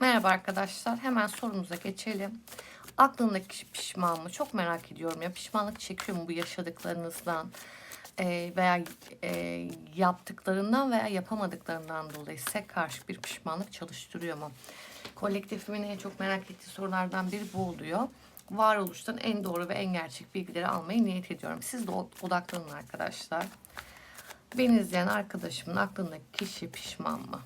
Merhaba arkadaşlar. Hemen sorumuza geçelim. Aklındaki kişi pişman mı? Çok merak ediyorum ya. Pişmanlık çekiyor mu bu yaşadıklarınızdan? Veya e, yaptıklarından veya yapamadıklarından dolayı size karşı bir pişmanlık çalıştırıyor mu? Kolektifimin en çok merak ettiği sorulardan biri bu oluyor. Varoluştan en doğru ve en gerçek bilgileri almayı niyet ediyorum. Siz de odaklanın arkadaşlar. Beni izleyen arkadaşımın aklındaki kişi pişman mı?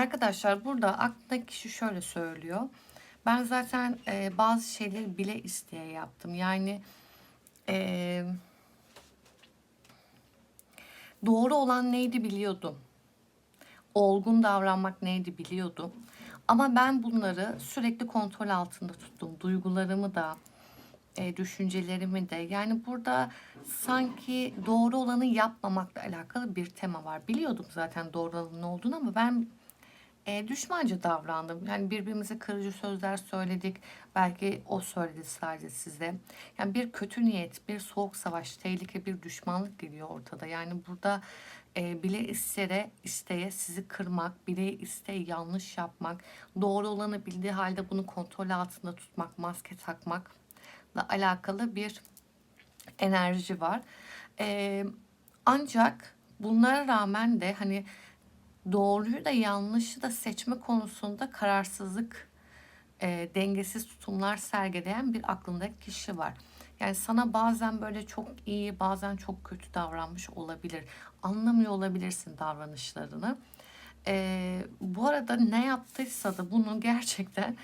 Arkadaşlar burada aklındaki kişi şöyle söylüyor. Ben zaten e, bazı şeyleri bile isteye yaptım. Yani e, doğru olan neydi biliyordum. Olgun davranmak neydi biliyordum. Ama ben bunları sürekli kontrol altında tuttum. Duygularımı da, e, düşüncelerimi de. Yani burada sanki doğru olanı yapmamakla alakalı bir tema var. Biliyordum zaten doğru olanın olduğunu ama ben e, düşmanca davrandım. Yani birbirimize kırıcı sözler söyledik. Belki o söyledi sadece size. Yani bir kötü niyet, bir soğuk savaş, tehlike, bir düşmanlık geliyor ortada. Yani burada e, bile isteye, isteye sizi kırmak, bile isteye yanlış yapmak, doğru olanı bildiği halde bunu kontrol altında tutmak, maske takmakla alakalı bir enerji var. E, ancak bunlara rağmen de hani doğruyu da yanlışı da seçme konusunda kararsızlık, e, dengesiz tutumlar sergileyen bir aklındaki kişi var. Yani sana bazen böyle çok iyi, bazen çok kötü davranmış olabilir. Anlamıyor olabilirsin davranışlarını. E, bu arada ne yaptıysa da bunu gerçekten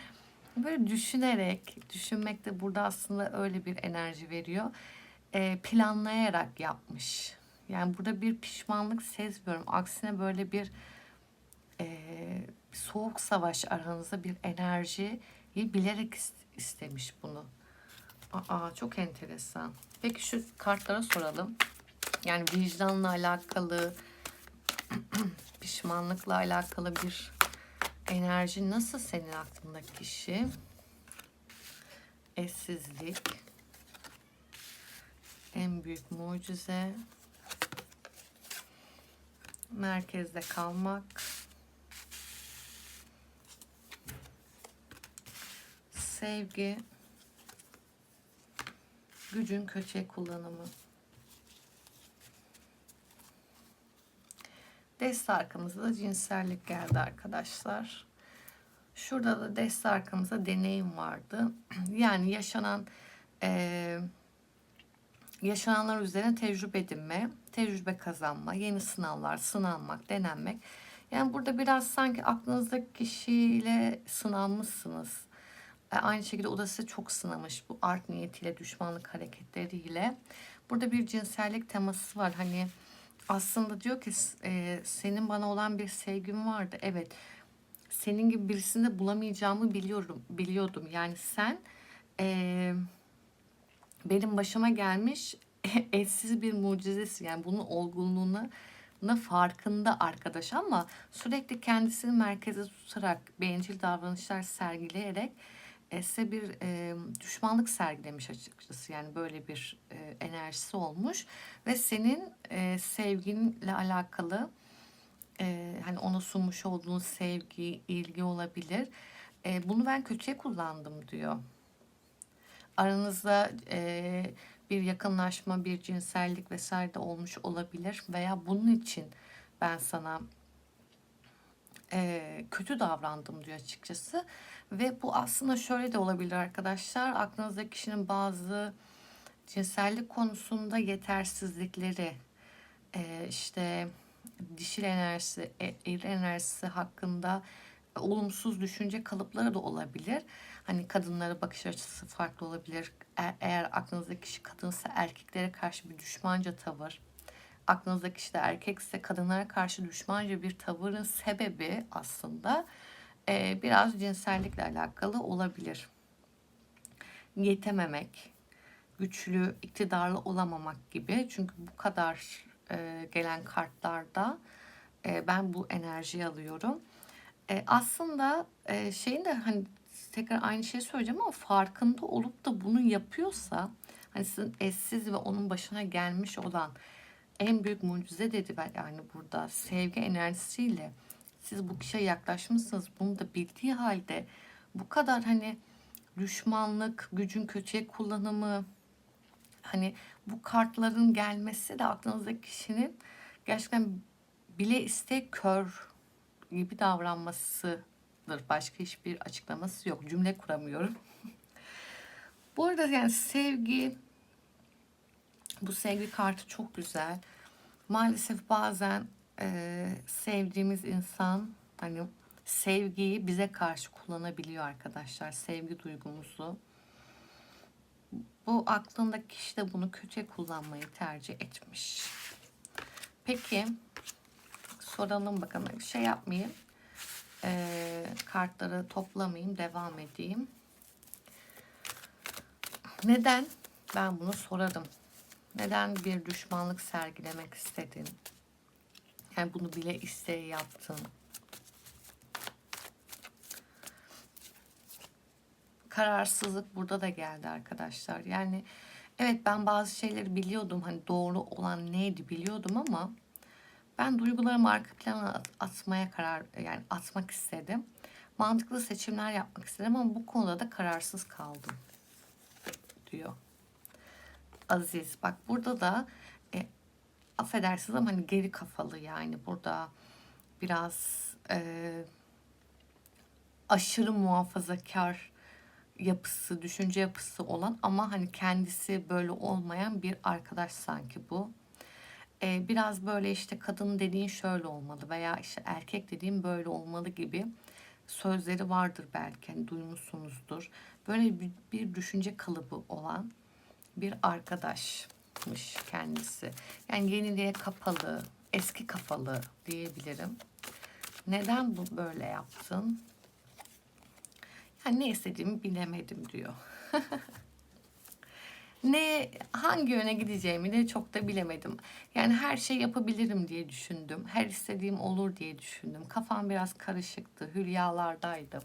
böyle düşünerek, düşünmek de burada aslında öyle bir enerji veriyor. E, planlayarak yapmış. Yani burada bir pişmanlık sezmiyorum. Aksine böyle bir e, soğuk savaş aranızda bir enerjiyi bilerek istemiş bunu. Aa, çok enteresan. Peki şu kartlara soralım. Yani vicdanla alakalı, pişmanlıkla alakalı bir enerji nasıl senin aklındaki kişi? Eşsizlik, en büyük mucize, merkezde kalmak, sevgi, gücün kötüye kullanımı. Deste arkamızda da cinsellik geldi arkadaşlar. Şurada da deste arkamızda deneyim vardı. Yani yaşanan e, yaşananlar üzerine tecrübe edinme, tecrübe kazanma, yeni sınavlar, sınanmak, denenmek. Yani burada biraz sanki aklınızdaki kişiyle sınanmışsınız. E, aynı şekilde o da size çok sınamış bu art niyetiyle, düşmanlık hareketleriyle. Burada bir cinsellik teması var. Hani aslında diyor ki e, senin bana olan bir sevgin vardı. Evet. Senin gibi birisini de bulamayacağımı biliyorum, biliyordum. Yani sen e, benim başıma gelmiş eşsiz bir mucizesin. Yani bunun olgunluğunu farkında arkadaş ama sürekli kendisini merkeze tutarak bencil davranışlar sergileyerek e, size bir e, düşmanlık sergilemiş açıkçası. Yani böyle bir e, enerjisi olmuş ve senin e, sevginle alakalı e, hani ona sunmuş olduğun sevgi, ilgi olabilir. E, bunu ben kötüye kullandım diyor. Aranızda e, bir yakınlaşma, bir cinsellik vesaire de olmuş olabilir veya bunun için ben sana e, kötü davrandım diyor açıkçası. Ve bu aslında şöyle de olabilir arkadaşlar. Aklınızdaki kişinin bazı cinsellik konusunda yetersizlikleri, e, işte dişil enerjisi, eril enerjisi hakkında olumsuz düşünce kalıpları da olabilir. Hani kadınlara bakış açısı farklı olabilir. Eğer, eğer aklınızdaki kişi kadınsa erkeklere karşı bir düşmanca tavır. Aklınızdaki kişi de erkekse kadınlara karşı düşmanca bir tavırın sebebi aslında e, biraz cinsellikle alakalı olabilir. Yetememek, güçlü, iktidarlı olamamak gibi. Çünkü bu kadar e, gelen kartlarda e, ben bu enerjiyi alıyorum. E, aslında e, şeyin de hani tekrar aynı şeyi söyleyeceğim ama farkında olup da bunu yapıyorsa hani sizin eşsiz ve onun başına gelmiş olan en büyük mucize dedi ben yani burada sevgi enerjisiyle siz bu kişiye yaklaşmışsınız bunu da bildiği halde bu kadar hani düşmanlık, gücün kötüye kullanımı hani bu kartların gelmesi de aklınızdaki kişinin gerçekten bile iste kör gibi davranmasıdır. Başka hiçbir açıklaması yok. Cümle kuramıyorum. Bu arada yani sevgi bu sevgi kartı çok güzel. Maalesef bazen e, sevdiğimiz insan hani sevgiyi bize karşı kullanabiliyor arkadaşlar. Sevgi duygumuzu. Bu aklındaki kişi de bunu kötüye kullanmayı tercih etmiş. Peki soralım bakalım. Şey yapmayayım. Ee, kartları toplamayayım. Devam edeyim. Neden? Ben bunu sorarım. Neden bir düşmanlık sergilemek istedin? Yani bunu bile isteye yaptın. Kararsızlık burada da geldi arkadaşlar. Yani evet ben bazı şeyleri biliyordum. Hani doğru olan neydi biliyordum ama ben duygularımı arka plana at- atmaya karar yani atmak istedim. Mantıklı seçimler yapmak istedim ama bu konuda da kararsız kaldım diyor. Aziz bak burada da e, affedersiniz ama hani geri kafalı yani burada biraz e, aşırı muhafazakar yapısı, düşünce yapısı olan ama hani kendisi böyle olmayan bir arkadaş sanki bu. Ee, biraz böyle işte kadın dediğin şöyle olmalı veya işte erkek dediğin böyle olmalı gibi sözleri vardır belki hani duymuşsunuzdur. Böyle bir, bir düşünce kalıbı olan bir arkadaşmış kendisi. Yani yeniliğe kapalı, eski kafalı diyebilirim. Neden bu böyle yaptın? Yani ne istediğimi bilemedim diyor. ne hangi yöne gideceğimi de çok da bilemedim. Yani her şey yapabilirim diye düşündüm. Her istediğim olur diye düşündüm. Kafam biraz karışıktı. Hülyalardaydım.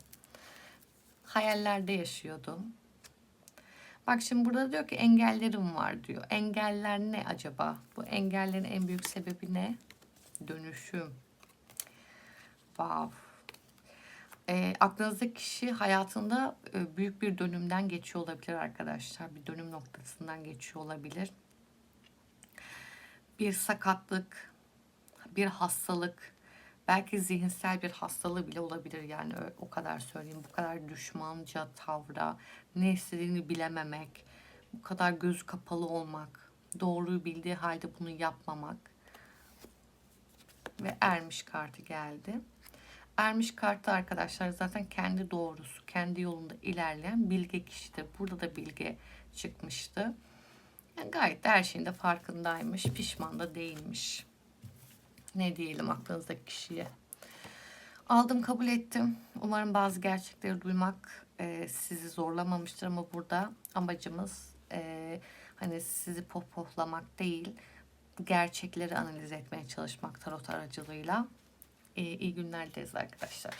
Hayallerde yaşıyordum. Bak şimdi burada diyor ki engellerim var diyor. Engeller ne acaba? Bu engellerin en büyük sebebi ne? Dönüşüm. Wow. E, aklınızdaki kişi hayatında e, büyük bir dönümden geçiyor olabilir arkadaşlar. Bir dönüm noktasından geçiyor olabilir. Bir sakatlık, bir hastalık, belki zihinsel bir hastalığı bile olabilir yani o kadar söyleyeyim. Bu kadar düşmanca tavra, ne istediğini bilememek, bu kadar göz kapalı olmak, doğruyu bildiği halde bunu yapmamak ve ermiş kartı geldi. Ermiş kartı arkadaşlar zaten kendi doğrusu, kendi yolunda ilerleyen bilge kişidir. Burada da bilge çıkmıştı. Yani gayet de her şeyin de farkındaymış, pişman da değilmiş. Ne diyelim aklınızdaki kişiye. Aldım kabul ettim. Umarım bazı gerçekleri duymak e, sizi zorlamamıştır ama burada amacımız e, hani sizi pohpohlamak değil, gerçekleri analiz etmeye çalışmak tarot aracılığıyla. E, iyi günler dileriz arkadaşlar.